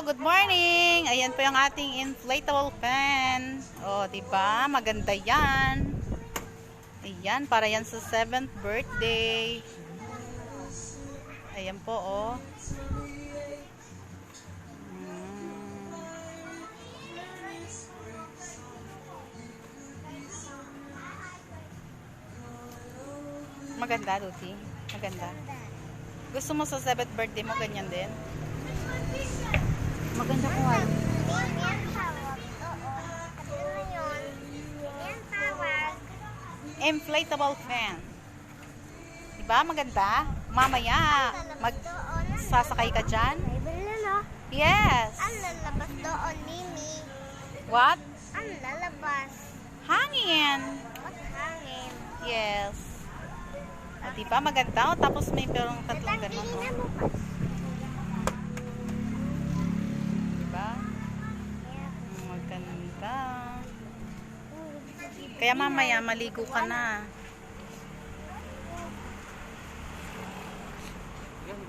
good morning. Ayan po yung ating inflatable fan. Oh, 'di ba? Maganda 'yan. Ayan, para yan sa 7th birthday. Ayan po, oh. Mm. Maganda, Lucy. Maganda. Gusto mo sa 7th birthday mo, ganyan din? Maganda ko. Yan tawag. Inflatable fan. Diba? Maganda? Mamaya, mag sasakay ka dyan? Yes. Ang lalabas doon, Mimi. What? Ang lalabas. Hangin. Hangin? Yes. O, diba? Maganda. O, tapos may perong tatlong ganun. Tatanggalin na. Ganda. Kaya mamaya maligo ka na. Yan,